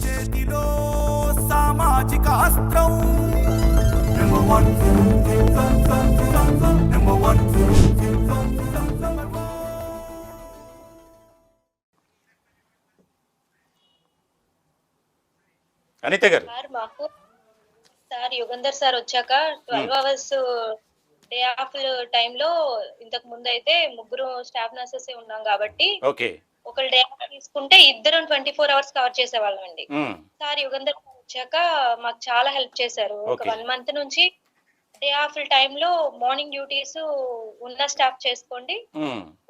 చేతిలో సామాజిక అస్త్రం Number one. Number one. Number one. Anitha గారు సార్ మాకు సార్ యుగంధర్ సార్ వచ్చాక ట్వెల్వ్ అవర్స్ డే ఆఫ్ టైంలో ఇంతకు ముందు అయితే ముగ్గురు స్టాఫ్ నర్సెస్ ఉన్నాం కాబట్టి ఓకే ఒకళ్ళు డే ఆఫ్ తీసుకుంటే ఇద్దరు ట్వంటీ ఫోర్ అవర్స్ కవర్ చేసేవాళ్ళం అండి సార్ యుగంధర్ వచ్చాక మాకు చాలా హెల్ప్ చేశారు. ఒక. వన్ మంత్ నుంచి డే ఆఫ్ టైంలో మార్నింగ్ డ్యూటీస్ ఉన్న స్టాఫ్ చేసుకోండి.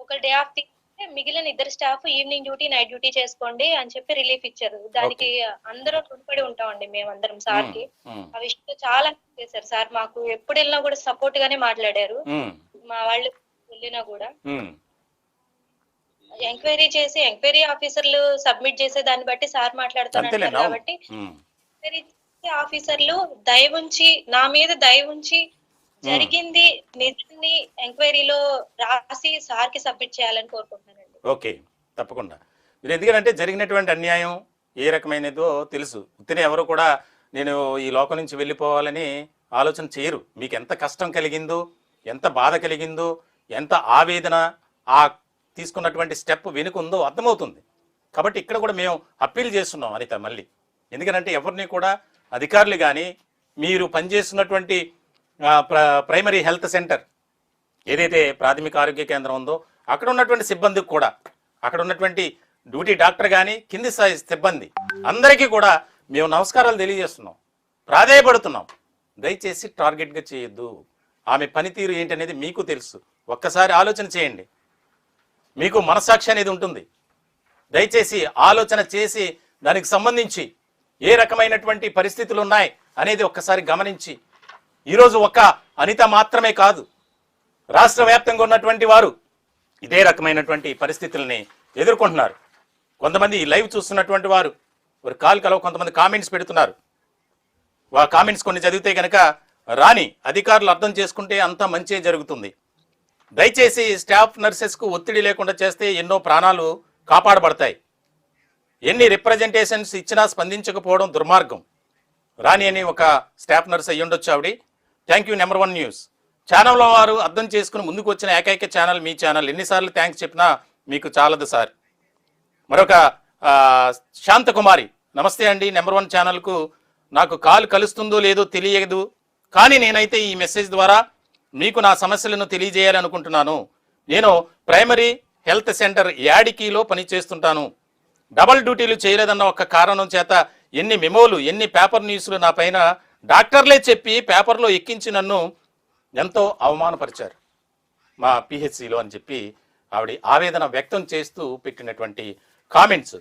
ఒక డే ఆఫ్ మిగిలిన ఇద్దరు staff evening duty night duty చేసుకోండి అని చెప్పి రిలీఫ్ ఇచ్చారు. దానికి అందరూ రుణపడి ఉంటామండి మేమందరం సార్కి ఆ విషయంలో చాలా చేశారు సార్. మాకు ఎప్పుడు వెళ్ళినా కూడా సపోర్ట్ గానే మాట్లాడారు. మా వాళ్ళు వెళ్ళినా కూడా. ఎంక్వైరీ చేసి ఎంక్వైరీ ఆఫీసర్లు సబ్మిట్ చేసే దాన్ని బట్టి సార్ మాట్లాడుతున్నారు. కాబట్టి ఎంక్వైరీ ఆఫీసర్లు దయ ఉంచి నా మీద దయ ఉంచి జరిగింది నిజాన్ని ఎంక్వైరీలో రాసి సార్కి సబ్మిట్ చేయాలని కోరుకుంటున్నానండి. ఓకే తప్పకుండా. మీరు ఎందుకంటే జరిగినటువంటి అన్యాయం ఏ రకమైనదో తెలుసు. ఉత్తినే ఎవరు కూడా నేను ఈ లోకం నుంచి వెళ్ళిపోవాలని ఆలోచన చేయరు. మీకు ఎంత కష్టం కలిగిందో ఎంత బాధ కలిగిందో ఎంత ఆవేదన ఆ తీసుకున్నటువంటి స్టెప్ వెనుకుందో అర్థమవుతుంది. కాబట్టి ఇక్కడ కూడా మేము అప్పీల్ చేస్తున్నాం అనిత మళ్ళీ. ఎందుకంటే ఎవరిని కూడా అధికారులు కానీ మీరు పనిచేస్తున్నటువంటి ప్ర- ప్రైమరీ హెల్త్ సెంటర్ ఏదైతే ప్రాథమిక ఆరోగ్య కేంద్రం ఉందో అక్కడ ఉన్నటువంటి సిబ్బందికి కూడా అక్కడ ఉన్నటువంటి డ్యూటీ డాక్టర్ కానీ కింది స్థాయి సిబ్బంది అందరికీ కూడా మేము నమస్కారాలు తెలియజేస్తున్నాం. ప్రాధేయపడుతున్నాం. దయచేసి టార్గెట్గా చేయొద్దు. ఆమె పనితీరు ఏంటనేది మీకు తెలుసు. ఒక్కసారి ఆలోచన చేయండి. మీకు మనసాక్షి అనేది ఉంటుంది. దయచేసి ఆలోచన చేసి దానికి సంబంధించి ఏ రకమైనటువంటి పరిస్థితులు ఉన్నాయి అనేది ఒక్కసారి గమనించి ఈరోజు ఒక్క అనిత మాత్రమే కాదు రాష్ట్ర వ్యాప్తంగా ఉన్నటువంటి వారు ఇదే రకమైనటువంటి పరిస్థితుల్ని ఎదుర్కొంటున్నారు. కొంతమంది ఈ లైవ్ చూస్తున్నటువంటి వారు వారు కాల్ కలవ కొంతమంది కామెంట్స్ పెడుతున్నారు. ఆ కామెంట్స్ కొన్ని చదివితే కనుక రాని అధికారులు అర్థం చేసుకుంటే అంత మంచే జరుగుతుంది. దయచేసి స్టాఫ్ నర్సెస్కు ఒత్తిడి లేకుండా చేస్తే ఎన్నో ప్రాణాలు కాపాడబడతాయి. ఎన్ని రిప్రజెంటేషన్స్ ఇచ్చినా స్పందించకపోవడం దుర్మార్గం. రాని అని ఒక స్టాఫ్ నర్స్ అయ్యి ఉండొచ్చు ఆవిడ. Thank you number one news. ఛానల్లో వారు అర్థం చేసుకుని ముందుకు వచ్చిన ఏకైక ఛానల్ మీ ఛానల్. ఎన్నిసార్లు థ్యాంక్స్ చెప్పినా మీకు చాలదు సార్. మరొక శాంతకుమారి నమస్తే అండి. నెంబర్ వన్ ఛానల్కు నాకు కాల్ కలుస్తుందో లేదో తెలియదు. కానీ నేనైతే ఈ మెసేజ్ ద్వారా మీకు నా సమస్యలను తెలియజేయాలనుకుంటున్నాను. నేను ప్రైమరీ హెల్త్ సెంటర్ యాడికీలో పనిచేస్తుంటాను. డబల్ డ్యూటీలు చేయలేదన్న ఒక కారణం చేత ఎన్ని మెమోలు ఎన్ని పేపర్ న్యూస్లు నా పైన డాక్టర్లే చెప్పి పేపర్లో ఎక్కించి నన్ను ఎంతో అవమానపరిచారు. మా పిహెచ్సిలో అని చెప్పి ఆవిడ ఆవేదన వ్యక్తం చేస్తూ పెట్టినటువంటి కామెంట్స్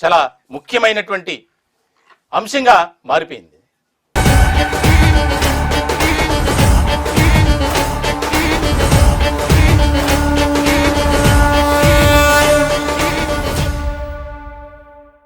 చాలా ముఖ్యమైనటువంటి అంశంగా మారిపోయింది.